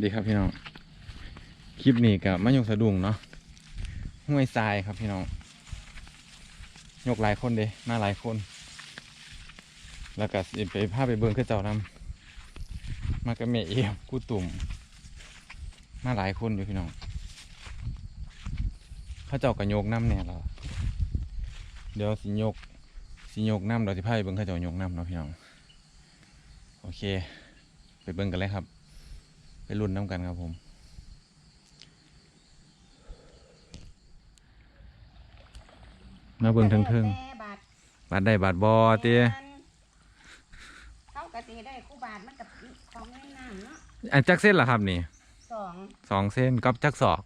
ดีครับพี่น้อง คลิปนี้กับมะยกสะดุ้งเนาะห้วยทรายครับพี่น้อง ยกหลายคนเด้มาหลายคน แล้วก็ไปพาไปเบิ่งคือเจ้านำมากับแม่เอวกู้ตุ่ม มาหลายคนอยู่พี่น้องเขาเจ้าก็โยกน้ำเนี่ยแล้วเดี๋ยวสิโยกสิโยกน้ำเดี๋ยวสิพาไปเบิ่งเขาเจ้าโยกน้ำเนาะพี่น้อง โอเค ไปเบิ่งกันเลยครับ รุ่นน้ำกันครับผมมาเบิ่งเทิงแม่บาทๆบาดได้บาดบอเตี้ยเขากะสิได้คู่บาทมันกับของในน้ำเนาะอันจักเส้นล่ะครับนี่สองสองเส้นกับจักศอก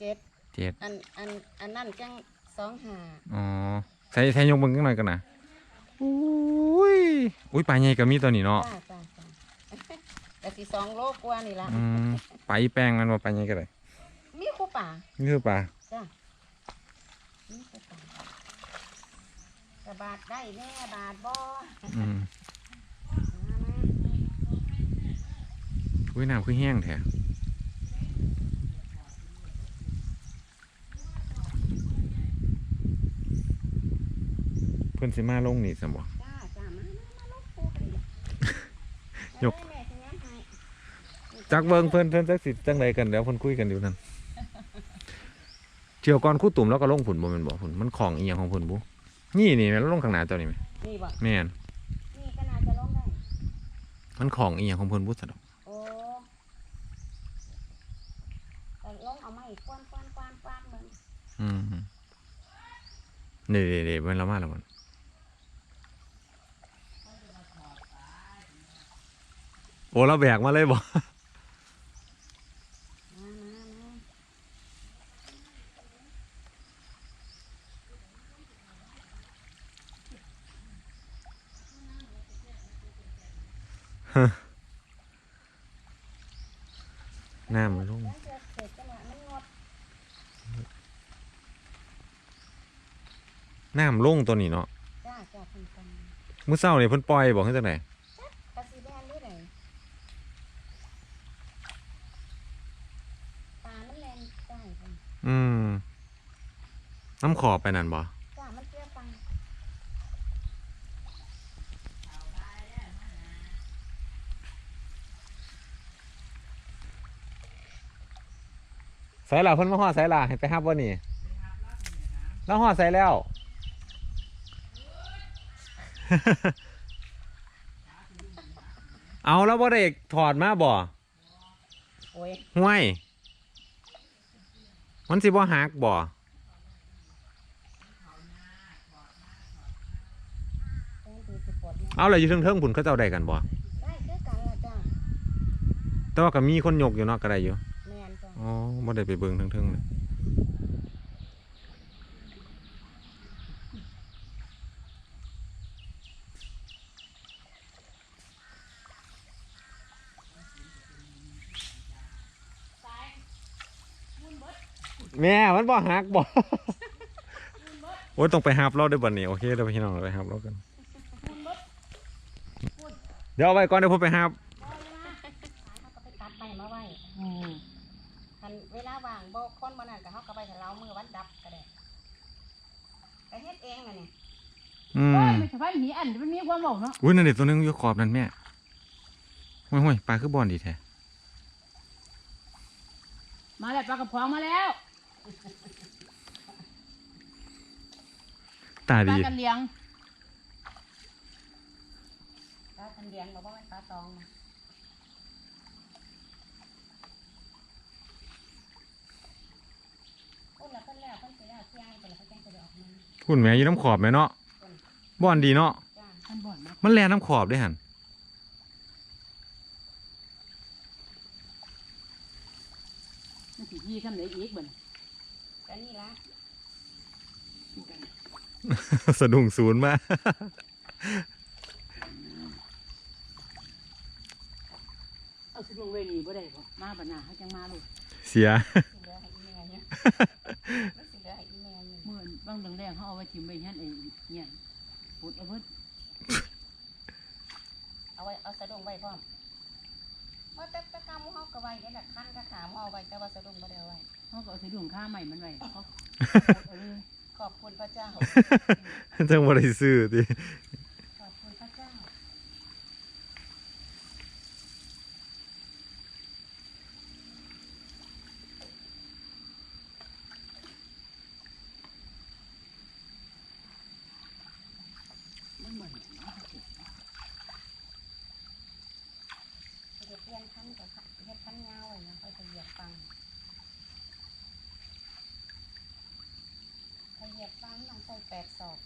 เจ็ดเจ็ดอันอันอันนั่นจังสองห้าอ๋อใส่ใส่ยกเบิ่งกันหน่อยกันนะอุ้ยอุ้ยปลาใหญ่ก็มีตัวนี้เนาะจ้าจ้าจ้า แต่สิสองโลกว่านี่ละอืมปลาอีแป้งมันว่าปลาใหญ่ก็ได้มีคู่ป่านี่คือปลาจ้ามีคู่ป่าแต่บาทได้แน่บาทบ่อืมมามาอุ้ยน้ำคือแห้งแท้เพิ่นสิมาลงนี่สมบ่จ้าจ้ามามามาลูกคู่กันดิยกเอาเลยแม่สิแม่ให้ จักเบิ่งเพิ่นเพิ่นจักสิจังไดกันเดี๋ยวเพิ่นคุยกันอยู่นั่นเที่ยวก่อนคู่ตุ่มแล้วก็ลงผุนบ่แม่นบ่ผุนมันของอีหยังของผุนบุนี่นี่แม่นลงข้างหน้าเจ้านี่แม่นี่บ่แม่นนี่ก็น่าจะลงได้มันของอีหยังของเพิ่นบุสะดอกโอ้แต่ลงเอาไม้กว้านกว้านกว้านกว้านมึงอืมนี่เดี๋ยวมันละมาแล้วมันโอ้เราแบกมาเลยบ่ มามามา น้ำมันลงแล้วจะเสร็จจังหวะมันงดน้ำลงตัวนี้เนาะจ้าจ้าคุณกันมื้อเช้านี่เพิ่นปล่อยบอกให้จังไดกระสีแดงหรือไงปลามันแรงได้คุณอืมน้ำขอบไปนั่นบ่ จ้ามันเปรี้ยวปัง ใส่ล่ะเพิ่นมาฮอดใส่ล่ะให้ไปฮับบ่นี่แล้วฮอดใส่แล้ว เอาแล้วบ่ได้ถอดมาบ่โอ้ยห่วย มันสิบ่หักบ่แดงดีสิปวดเนี่ยเอาเลยอยู่เทิงๆผุนเขาเจ้าได้กันบ่ได้คือกันละจ้าแต่ว่าก็มีคนยกอยู่เนาะก็ได้อยู่ แมนจ้าอ๋อบ่ได้ไปเบิ่งเทิงๆเลยแม่มันบ่หักบ่โอ้ยต้องไปหับเราด้วยบัดนี้โอเคเดี๋ยวพี่น้องไปหับเรากัน เดี๋ยวเอาไว้ก่อนเดี๋ยวผมไปหับ เขาก็ไปตัดไปมาไว้คันเวลาว่างบ่คนบ่นั่นก็เขาก็ไปกับเรามือวันดับก็ได้ไปเฮ็ดเองน่ะนี่ อืมโอ้ยมันสะพานหีอันมันมีความบอกเนาะอุ้ยนั่นเด็กตัวหนึงอยู่ขอบนั่นแม่ห้วยห้วยปลาคือบอลดีแท้มาแล้วปลากระพองมาแล้วตาปลาดีกันเลี้ยงปลาทันเดียงบ่ว่ามันปลาตองนะพุ่นละเพิ่นแล้วเพิ่นสิแล้วเที่ยงไปแล้วเพิ่นจังสิได้ออกมาคุณแม่อยู่น้ำขอบไหมเนาะ บอลดีเนาะจ้าท่านบ่อนมามันแลน้ำขอบด้วยหันมันสิยี่ทำไหนอีกบ่นก็นี่ละสะดุ้งศูนย์มาเอาสิลงเวนี่บ่ได้บ่มาบ่นาเขาจังมาลูกเสีย สิเหลือให้อีแม่เนี่ยมันสิเหลือให้อีแม่เนี่ย เมื่อบางแดงๆเขาเอาไว้ทิ่มไว้ยันไอ้เนี่ย ปุดเอาเบิดเอาไว้เอาสะดงไว้พร้อมว่าแต่แตะกำเฮาก็ว่าเนี่ยน่ะขั้นก็ขามเอาไว้แต่ว่าสะดุ้งบ่ได้เอาไว้เขาก็เอาสะดุ้งข้าใหม่มันไว้เขาเอาเลยขอบคุณพระเจ้า จังบ่ได้ซื้อติ ขอบคุณพระเจ้า มันบ่เห็นเนาะ เดี๋ยวเปลี่ยนขั้นกับเฮ็ดขั้นยาวไว้นะค่อยไปเหยียบฟังถ้าเหยียบฟังต้องใส่แปดศอก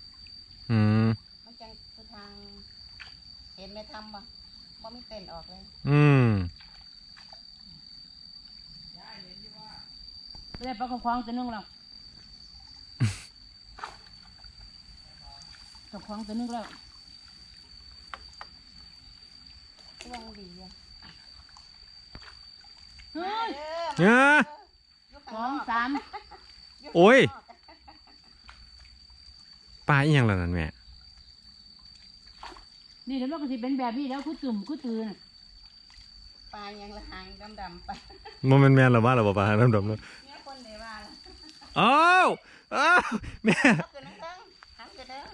อืม มันจังคือทาง เห็นไหมทำบ่บ่มีเต้นออกเลย อืม ไม่ได้ปลากระควางตัวนึงแล้วกระควางตัวนึงแล้วช่วงดีอะเฮ้ย เด้อเอ้ออยู่สข้างอนงอกสามยู่ข้างนก โอ้ย ปลาอีหยังล่ะนั่นแม่ นี่เดี๋ยวมันก็สิเป็นแบบนี้แล้วคือตุ่มคือตื่นปลายังละหางดำๆไปบ่แม่นแม่นหรอว่าหรอบ่ปลาดำๆเนาะเนี่ยคนเดว่าละอ้าวอ้าวแม่ เอาคือนังเด้งหันคือเด้ง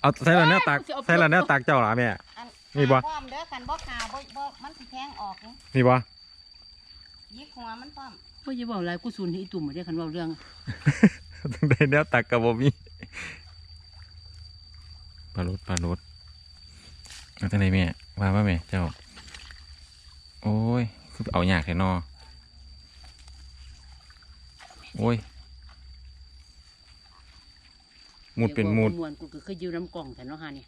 เอาใส่ละแนวตักใส่ละแนวตักเจ้าล่ะแม่ อันนี่บ่ ขาพร้อมเด้อคันบ่ขาบ่บ่มันสิแทงออกนี่นี่บ่ยิกหัวมันพร้อม พ่อจะบอกอะไรกูสูนให้อีตุ่มมาได้คันเว่าเรื่อง ต้องได้แนวตักกับบ่มี ปลาโลดปลาโลดเอาจังไดแม่ว่าว่าแม่เจ้า โอ้ย คือเอายากแท้นอโอ้ยมุดเป็นมุดมวนกูก็เคยยืมน้ำกล่องแต่เนาะฮะนี่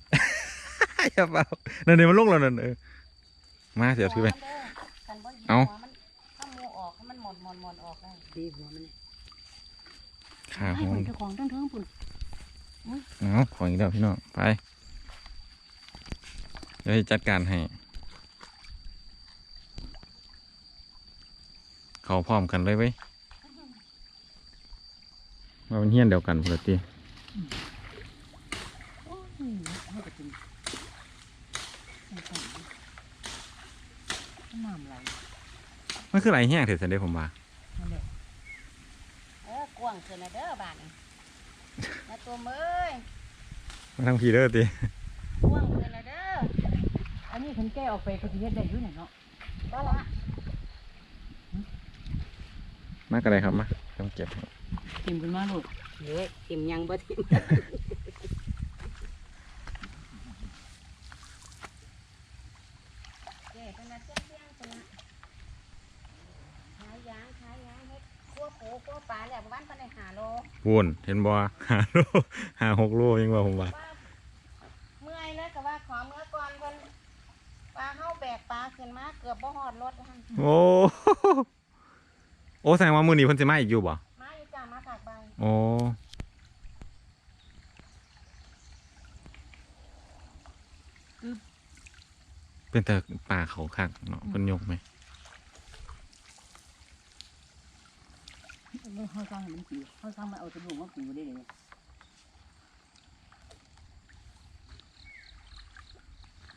อย่าเปล่านั่นนี่มันลงแล้วนั่นเออมาเสียวถือไปหัวมันเด้อคันบ่ยิกเอาหัวมันถ้ามูออกให้มันหมดหมดหมดออกได้ดีหัวมันเลยขาหให้อคมนเจ้าของทั้งเทิงปุ่น เอาของอีกแล้วพี่น้อง ไป เดี๋ยวจะจัดการให้ เขาพร้อมกันเลยเว้มาเป็นเฮี้ยนเดียวกันพอดีโอ้ยให้กระตุ้นน้ำไมันคืออะไรแห้งเถอะสันเดผมว่าเออกวางขึ้นนะเด้อบาดนี้ มาตัวเอ้ยมาทางพีเดอร์ตีกวางขึ้นนะเด้อ อันนี้คันแก้ออกไปก็สิเฮ็ดได้อยู่เนี่ยเนาะบ่ละมากอะไรครับมาต้องเก็บให้ติมขึ้นมาลูกเฮ้ยทิมยังบ่ทิมเจ๊เป็นนัดเที่ยงๆเป็นนัดขายยางขายยางเฮ็ดคั่ว ปูคั่วปลาแล้วบ้านปานได้หาโลวุนเห็นบ่หาโลหาหกโลยังว่าผมว่าว่าเมื่อยเลยก็ว่าขอเมื่อก่อนเพิ่นปลาเข้าแบกปลาขึ้นมาเกือบบ่ฮอดรถหั่นโอ้โอ้แสดงว่ามือนี้เพิ่นสิมาอีกอยู่บ่มาอยู่จ้ามาตากใบโอ้เป็นแต่ป่าเขาคักเนาะเพิ่นยกไหม เขาสร้างให้มันปิวเขาสร้างมาเอาตะลุงมาปิวได้เลย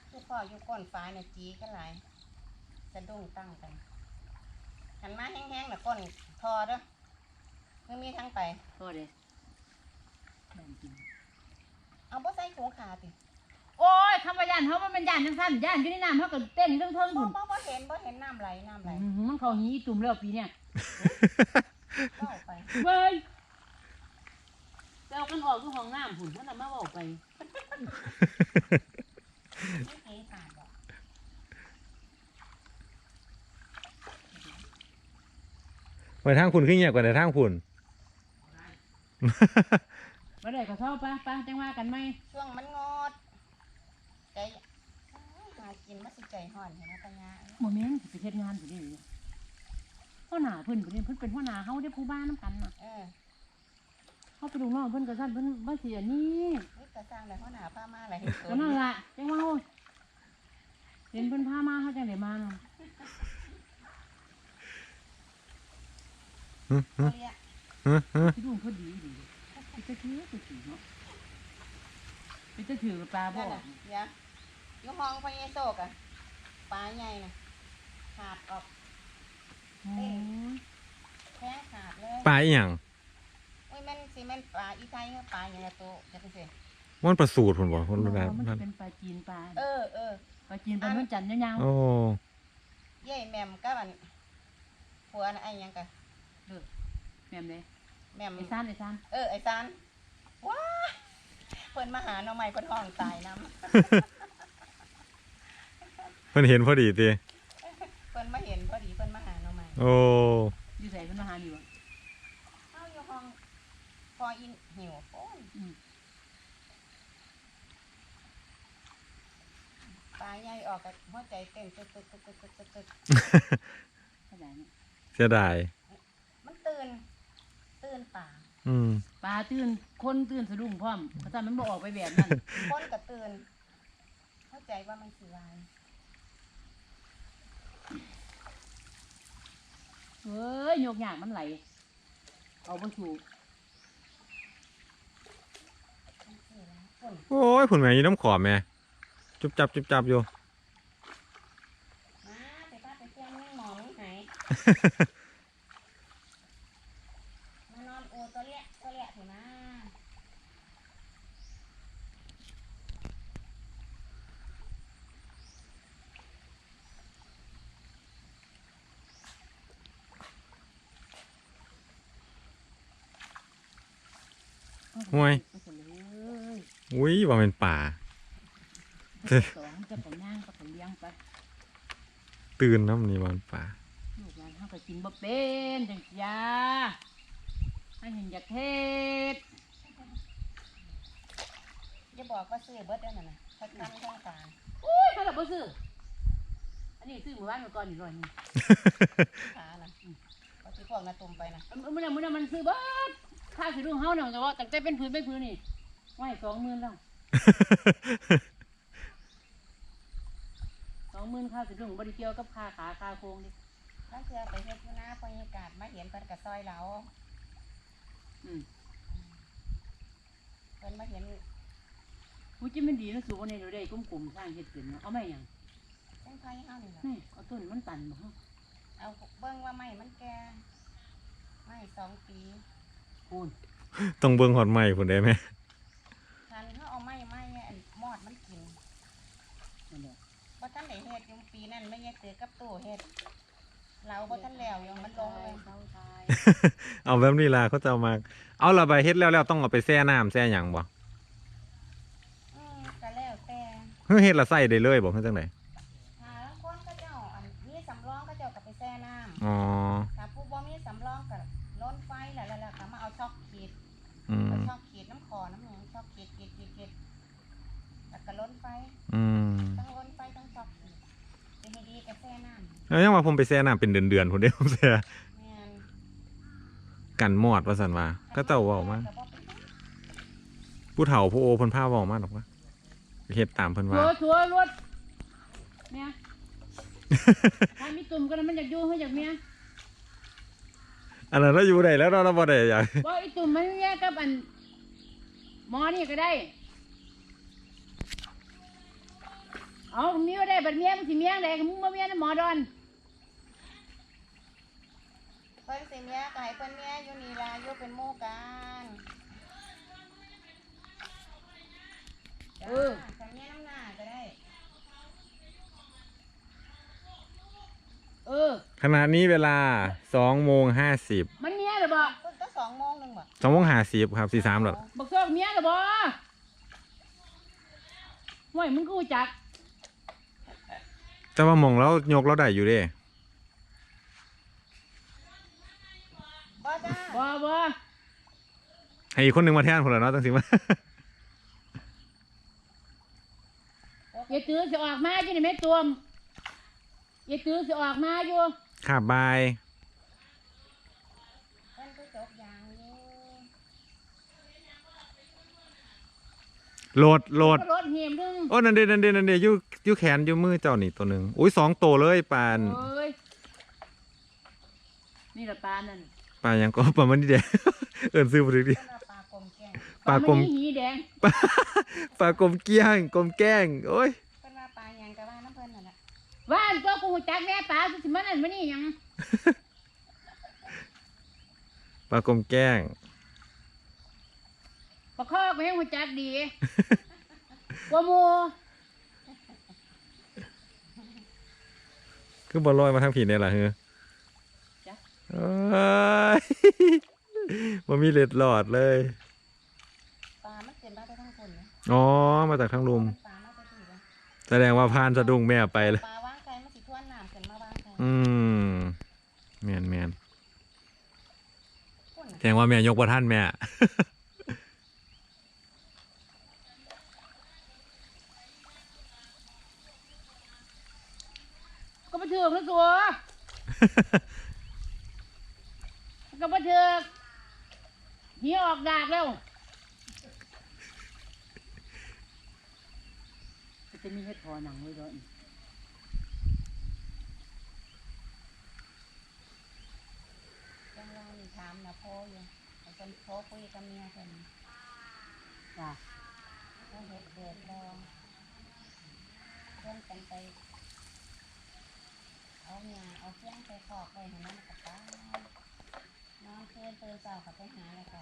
คือพ่ออยู่ก้นฟ้าเนี่ยจีกันหลายสะดุ้งตั้งกันหันมาแห้งๆน่ะก้นทอเด้อมันมีทั้งไปก็เลยแบ่งกินเอาบ่ใส่ถุงขาติโอ้ยคำว่าย่านเขามันเป็นย่านจังสั้นย่านอยู่ในน้ำเขาก็เต้นเรื่องเทิงบ่บุญบ่บ่เห็นบ่เห็นน้ำไหลน้ำไหลมันเขาหีตุ่มแล้วปีเนี่ย เข้าไปเว้ยเอากันออกคือห้องน้ำหุ่นมันน่ะมาบอกไปไม่เทขาดหรอกไปทางคุณขึ้นเงียบกว่าแต่ทางคุณมาได้ก็เท่าปะปะจังว่ากันไหมช่วงมันงดใจหากินมาสิใจห่อนเห็นไหมปัญญา โมเมนต์ไปเฮ็ดงานอยู่นี่ พ่อหน้าเพิ่นเพิ่นเพิ่นเป็นพ่อหน้าเฮาได้ผู้บ้านน้ำกันน่ะเออเฮาไปดูน้องเพิ่นก็ซั่นเพิ่นบ่เสียนี่นี่กระสร้างเลยเขาหนาผ้ามาอะไรให้ตัวก็นั่นล่ะจังว่าเฮาเห็นเพิ่นพามาเฮาจังได้มาเนาะเขาเรียกที่ลุงเขาดีดีไปจะถือไปถือเนาะไปจะถือกับปลาบ่นั่นน่ะเดี๋ยวอยู่ห้องพญาโศกอะปลาใหญ่น่ะขาดออกโอ้ย แข้งขาดเลยปลาอีหยังโอ้ยแมันสิแมันปลาอีไทยกับปลาอย่างละตัวจะไปสิมันประสูตรพุ่นบ่คนมัรู้นได้มันจะเป็นปลาจีนปลาเออเออปลาจีนปลาเมืองจันทร์ยาวโอ้เย่แหม่มก็มันผัวน่ะไอ้หยังกะๆเด้อแม่มเลยแหม่มไอ้ซ่านไอ้ซ่านเออไอ้ซานว้าเพิ่นมาหาหน่อไม้เพิ่นห้องตายน้เพิ่นเห็นพอดีติำเพิ่นมาเห็น โอ้อยู่ใส่เพิ่นมาหาอยู่บ่เข้าอยู่ห้องพออินหิวโอ้ยอืมปลาใหญ่ออกกับหัวใจเต้นตึกตึกตึกตึกตึกตึกตึกเข้าใจเนาะเสียดาย มันตื่น ตื่นป่าอืม ปลาตื่นคนตื่นสะดุ้งพร้อมเพราะฉะนั้นมันบ่ออกไปแบบนั้นคนก็ตื่น เข้าใจว่ามันสิวาย เฮ้ยโยกยากมันไหล เอาบ่ถูกมันสิวายฝุ่นโอ้ยพุ่นแม่อยู่น้ำขอบแม่ จุบจับจุบจับอยู่ มาไปป้าไปเที่ยงนี่หมอมหายมานอนโอตัวเลี้ยตัวเลี้ยเถอะนะ ห่วยไปเถอะเลยอุ้ยว่าเป็นป่า สองจะไปย่างก็ไปเลี้ยงไปตื่นน้ำนี่ว่าเป็นป่าลูกหลานเฮาก็กินบ่เป็นจังซี่ยาให้เห็นอยากเฮ็ดอย่าบอกว่าซื้อเบิดได้นั่นน่ะทักกันข้างกลางอุ้ยเขาล่ะบ่ซื้ออันนี้ซื้อเมื่อวานเมื่อก่อนนี่ร้อยหนึงขาน่ะก็สิพวกนาตุ่มไปน่ะเมื่อนั้นมื้อนั้นมันซื้อเบิด ค่าสิลุงเฮาน่ะแต่ว่าตั้งแต่เป็นพื้นเป็นพื้นนี่ไว้20,000แล้ว20,000ค่าสิลุงบ่ได้เกี่ยวกับค่าขาค่าโครงนี่ถ้าเชื่อไปเฮ็ดอยู่นะบรรยากาศมาเห็นเพิ่นก็ซอยเราอืมเพิ่นมาเห็นผู้จิมันดีนะสูบ่ได้ได้กลมๆสร้างเฮ็ดเป็นเนาะเอาไม้หยังเส้นไผ่เฮานี่ล่ะนี่เอาต้นมันตันบ่ฮะเอาเบิ่งว่าไม้มันแก่ไม้สองปี คูณต้องเบิ่งหอดใหม่พุ่นได้ไหมทันเขาเอาไม้ไม้อันมอดมันกินนั่นแหละบ่ทันได้เฮ็ดอยู่ปีนั้นไม่ใช่ตือกับตู้เฮ็ดเราบ่ทันแล้วยังมันลงเลยเสาทายเอาแบบนี้ล่ะเขาจะเอามา เอาละใบเฮ็ดแล้วแล้วต้องเอาไปแช่น้ำแช่หยังบ่อืมก็แล้วแต่เฮ้ยเฮ็ดละใส่ได้เลยบ่คือจังไดถ้าลางคนก็เจ้าอันมีสำรองก็เจ้าก็ไปแช่น้ำ อ๋อ ถ้าผู้บ่มีสำรองก็ล้นไฟแล้วแล้วก็มาเอาช็อกขีด อืมเอาช็อกขีดน้ำคอน้ำหยังช็อกขีดขีดขีดขีดแล้วก็ล้นไฟอืมทั้งล้นไฟทั้งช็อกขีดจะให้ดีกับแช่น้ำแล้วยังว่าผมไปแช่น้ำเป็นเดือนๆพุ่นเด้ผมแช่แม่นกันมอดว่าซั่นว่าก็เจ้าเว้ามาก็บ่เป็นหยังผู้เฒ่าผู้โอเพิ่นพาเว้ามาดอกว่าเฮ็ดตามเพิ่นสัว่าวสัวรถเนี่ยถ้ามีตุ่มก็นั้นมันอยากอยู่เฮาอยากเมีย อันนั้นเราอยู่ได้แล้วเราบ่ได้อยากบ่อีตุ่มมันแยกกับอันหมอนี่ก็ได้ เอามีว่าได้บัดเมียมันสิเมียงได้มึงบ่เมียนะหมอดอนเพิ่นสิเมียก็ให้เพิ่นเมียอยู่นี่ล่ะอยู่เป็นหมู่กัน เออ จ้าเมียน้ำหน้าก็ได้ เออ ขณะนี้เวลา2โมง50มันเมียหรือบ่เพิ่นก็สองโมงหนึงบ่2โมง50ครับ43ดอกบักซอกเมียหรือบ่ห่วยมึงกูจักแต่ว่าหมองเรายกเราได้อยู่เด้บ่จ้าบ่บ่ให้อีกคนหนึงมาแทนพุ่นล่ะเนาะจังสิมา อย่าตื้อสิออกมาอยู่นี่แม่ตัว มอย่าตื้อสิออกมาอยู่ค่ะบายเพิ่นก็จกยางอยู่โหลดโหลด รถเหียมดึงโอ้นั่นเดนั่นเดนั่นเดอยู่อยู่แขนอยู่มือเจ้านี่ตัวหนึ่งอุ้ยสองตัวเลยปานเอ้ยนี่ละปลานั่นปลายังก็ปลามันนี่แดงเอินซื้อมาถึงดิเพิ่นว่าปลากลมแก้งปลากลมนหีแดงปลาปลากลมเกี้ยงกลมแกล้งโอ้ยเพิ่น ว่าปลาหยังก็ว่าน้ำเพิ่นนั่นแหละว่านตัวกูหูจักแม่ปลาสิมันนั่นมันนี่หยังลากลมแกล้ง ประคอกไปให้หัวจักดีกว่าหมูคือบอลลอยมาทางผีเนี่ยล่ะเฮ้อจ้ะเอ้ย มันมีเล็ดหลอดเลย ปลามันเกินมาได้ทั้งคนนะอ๋อ มาจากทางลุม ปลามาได้ดีเลยแสดงว่าพานสะดุ้งแม่ไปเลย ปลา อืมแมนแมนพุ่นแสดงว่าแม่ยกประท่านแม่ ก็มาเถือกนะสัวก็มาเถือกเหียออกดากแล้วจะมีเห็ดพอหนังไว้ด้วย ยังรอนี่ถามนะพ่ ออยู่มันเป็นพ่อคุยกับเมียเพิ่นจ้ะเขาเห็ดเดือดรองเพิ่นกันไป เอาเมียเอาเฟี้ยงไปขอกไปให้มันกับป้านอนเพื่อนตื่นเช้าเขาไปหาแล้วก็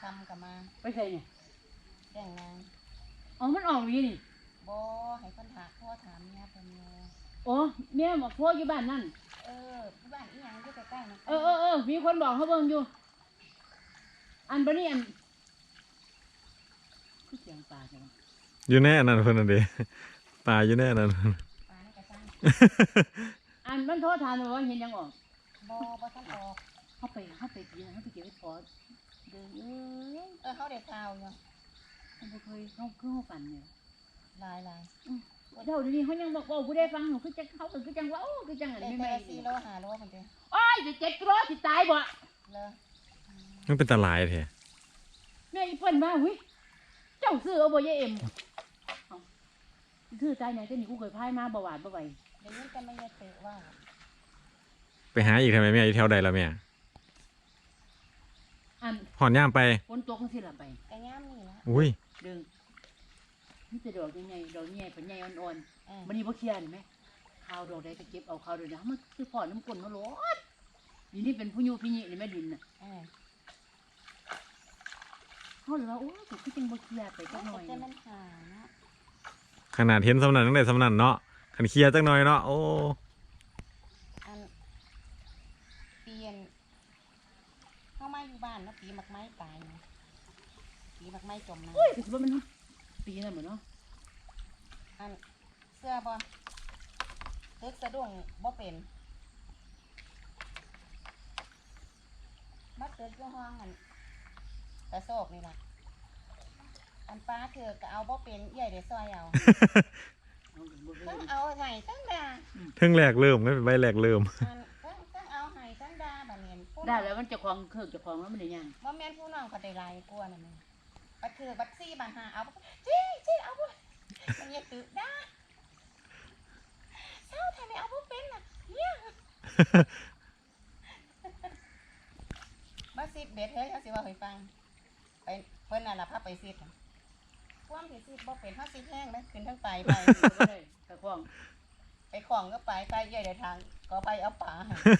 ทำกับมาไปใส่เนี่ยแจ้งนางอ๋อมันออกวีนี่โบให้คนถามพ่อถามเมียเพิ่นอยู่ โอ้แม่บอกพ่ออยู่บ้านนั่น เออผู้บ้านอีหยังอยู่ใกล้ๆนะเออเออเออมีคนบอกเขาเบิ่งอยู่ อันบนี้อันคือเสียงปลาใช่ไหมอยู่แน่นั่นเพิ่นนั่นเด้ปลาอยู่แน่นั่น ปลาในกระซังอันมันโทษทานว่าเห็นยังออกโบบ่ทันออกเขาไปเขาไปกินเขาไปเก็บไว้พอเดินเอ้ยเออเขาได้ข่าวอยู่เขาบ่เคยเขาคือเขาฝันเนี่ยหลายห ลายเดี๋ยวนี้เขายังบอกว่าผู้ได้ฟังเขาคือจังเขาคือจังว่าโอ้คือจังอะไรได้ไม่แต่ไม่ละสี่โลห้าโลคนเดียวโอ้ยจะเจ็ดกิโลสิตายบ่เลยมันเป็นตาลายแท้แม่อีเพิ่นว่าหุ้ยเจ้าซื้อเอาบ่ยายเอ็มเอาซื้อตายไหนแต่นี่กูเคยพายมาบ่หวานบ่ไหวเดี๋ยวนี้จะไม่ยตือว่าไปหาอีกทำไมแม่อยู่แถวใดล่ะแม่อันหอนย่ามไปฝนตกจังซี่ล่ะไปไก่ย่ามนี่ละอุ้ยเดิง นี่จะดอกยังไงดอกใหญ่เป็นใหญ่อ่อนเออๆมันนี่บ่เคลียร์เห็นไหมข้าวดอกใดก็เก็บเอาข้าวดอกใดมันคือพอน้ำกลนมาโลดนี่นี่เป็นผู้อยู่พี่นี่นี่แม่ดินน่ะเออเขาเลยว่าโอ้ยกูคือจังบ่เคลียร์ไปจักหน่อยจะมันหาเนาะขนาดเห็นสำนันตั้งแต่สำนันเนาะขันเคลียร์จักหน่อยเนาะโอ้อันเปลี่ยนเข้ามาอยู่บ้านเนาะปีหมักไม้ตายเนาะปีหมักไม้จมน้เฮ้ยคือว่ามัน ปีนั่นเหมือนเนาะำอันเสื้อบ่ตึกสะดุ้งบ่เป็นมาตึกอยู่ห้องอันกระโซกนี่ล่ะอันป้าเธอก็เอาบ่เป็นเอี่ยเดี๋ยวซอยเอาเอาบ่เคทั้งยเอาไห้ทั้งดาเพิ่งแรกเริ่มไม่เป็นใบแรกเริ่ม อันทั้งทั้งเอาไห้ทั้งดาบัดนี้ผู้ได้แล้วมันเจะคลองเครื่องเจะคลองแล้วมันได้ยัง บ่แม่นผู้น้องเขาได้หลายกว่านั่นแหละ บัดคือบัดซี่บัดหาเอาจี้จี้เอาบ่มันยังตึกได้เศร้าทำไมเอาบ่เป็นน่ะเนี่ยมาสิบเบ็ดเฮ้ยเขาสิว่าให้ฟัง ไปเพิ่นน่ะล่ะพาไปสิบความที่สิบบ่เป็นเฮาสิแห้งเลยขึ้นทั้งไปไปบ่ได้เจะคลองไปของก็ไปไปเย่อยเดินทางก็ไปเอาป่าให้ว่า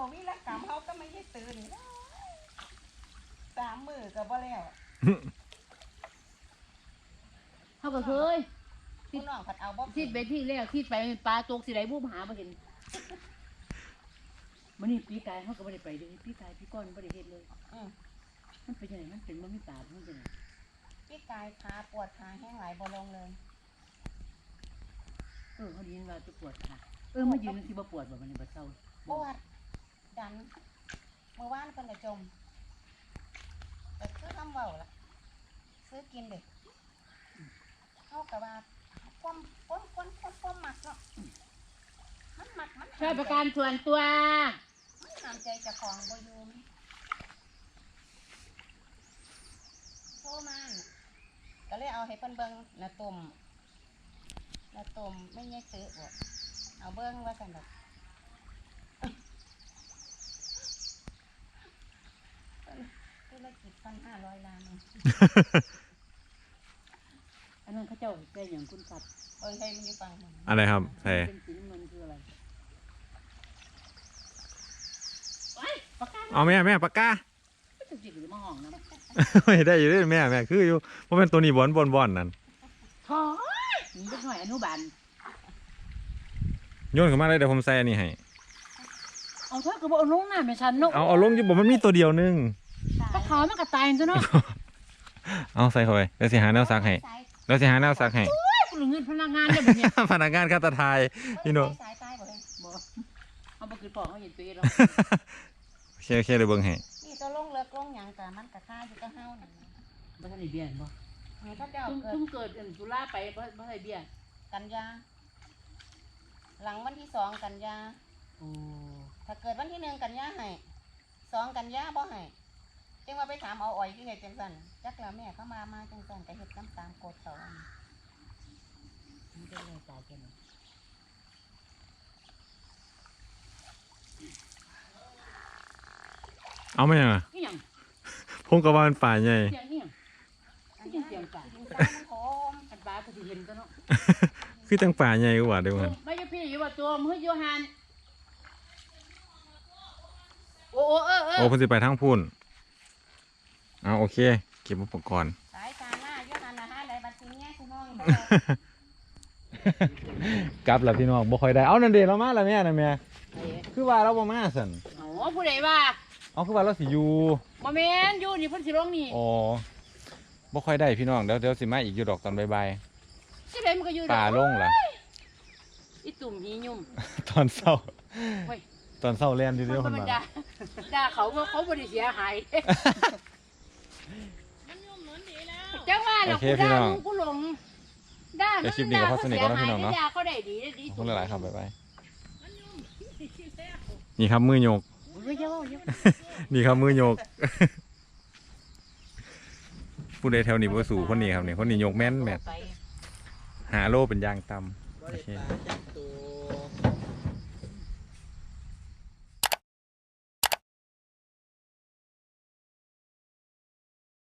ว่าวิรกรรมเขาก็ไม่ได้ตื่นสามมือก็บ่แล้วเขาก็เคยผู้น้องผัดเอาบ่ทิศไปที่แรกทิศไปปลาตกสิไหนผู้หาบ่เห็นมันนี่ปีกายเขาก็ไม่ได้ไปเลยปีกายปีก้อนไม่ได้เห็นเลยอืมมันเป็นยังไงมันเป็นมันไม่ตามันเป็นยังไงพี่กายขาปวดขาแห้งหลายบ่ลงเลยเออเขาดีว่าจะปวดค่ะเออมายืนที่บ่ปวดบ่มันนี่บ่เศร้าปวด ดัน เมื่อวานเพิ่นก็จมแต่คือทำเบาล่ะ ซื้อกินเด็กเขากับว่าความความความความความหมักเนาะมันหมักมันช่วยประกันส่วนตัวมันห้ามใจเจะของบ่อยู่มโทรมาน่ะก็เลยเอาให้เพิ่นเบิ่งหน้าตุ่มหน้าตุ่มไม่แยกซื้อบ่เอาเบิ่งว่ากันดอก รกิจพันห้าร้อยล้านอันนั้นเขาเจ้าได้อย่างคุณสัตว์เออใช่มันอยู่ฝั่งมันอะไรครับใช่เนสิเออาแม่แม่ปากกาไม่จิตหรือมาห้องนะไม่ได้อยู่ด้วยแม่แม่คืออยู่เพราะเป็นตัวนี้บอนบอนบอนนั่นโอ้ป็นหน่อยอนุบาลโยนเข้ามาเลยเดี๋ยวผมใส่อันนี้ให้เอาเธอก็บอกาลงหน้าไม่ชันนกเอาเอาลงอยู่บอกมันมีตัวเดียวนึง ปลาขาวมันก็ตายจ้ะเนาะเอาใส่เข้าไปเดี๋ยวสิหาแนวซักให้เดี๋ยวสิหาแนวซักให้กูเงินพนักงานเด้อบัดเนี่ยพนักงานข้าตาทายพี่โน่สายตายบ่เลยบ่เอาบ่คือปอกเขาเห็นตัวเองแล้วโอเคโอเคเดี๋ยวเบิ่งให้นี่ตัวลงเลิกลงหยังกะมันกะค่าอยู่ก็เฮานั่นบ่ทันได้เบี้ยนบ่นี่เขาเจ้าซุ่มเกิดซุ่มเกิดอันตุลาไปบ่บ่ได้เบี้ยนกันยาหลังวันที่สองกันยาโอ้ถ้าเกิดวันที่หนึ่งกันยาให้สองกันยาบ่ให้ จึงว่าไปถามเอาอ่อยที่เฮ็ดจังซั่นจักแล้วแม่เขามามาจังซั่นก็เฮ็ดน้ำตามกฎเขาอันนี้มันเป็นเลยตายกันเอาไหมอะอีหยังผมก็ว่ามันป่าใหญ่เสียงอีหยังอันเสีนี้ยงเสียงปลาดินทรายมันโหมอันปลาก็สิเห็นกันเนาะคือจังป่าใหญ่กว่าเดี๋ยวมันไม่ใช่พี่อยู่ว่าตัวมือโยฮันโอ้โอ้เออเออโอ้เพิ่นสิไปทางพุ่น เอาโอเค เก็บอุปกรณ์ สายตาหน้าโยหันนะฮะไรบัดทีเนี้ยคุณน้องกลับแล้วพี่น้องบ่ค่อยได้ เอานั่นเด้เรามาแล้วแม่นะแม่ไอ้คือว่าเราบ่มาสั่นอ๋อผู้ใดว่าเอาคือว่าเราสิอยู่ บ่แม่นอยู่นี่เพิ่นสิลงนี่อ๋อบ่ค่อยได้พี่น้อง เดี๋ยวเดี๋ยวสิมาอีกอยู่ดอกตอนบ่ายสิได้มันก็อยู่ๆป่าลงล่ะ อีตุ่มหียุ่ม ตอนเช้าเฮ้ย ตอนเช้าแล่นอยู่มันเด้อก็เพิ่นมันว่าด่าด่าเขาว่าเขาบ่ได้เสียหาย จังว่าแล้วกูด่ามึงกูหลงด่าเดี๋ยวคลิปนี้ก็พอสนิทกันแล้วพี่น้องเนาะ ด่าเขาได้ดีได้ดีขอบคุณหลายๆครับบ๊ายบายนี่ครับมือโยกเฮ้ยเจ้าเจ้านี่ครับมือโยก ผู้ใดแถวนี้บ่สู่คนนี้ครับนี่คนนี้โยกแม่นแม่นไป หาโลเป็นยางต่ำโอเคไป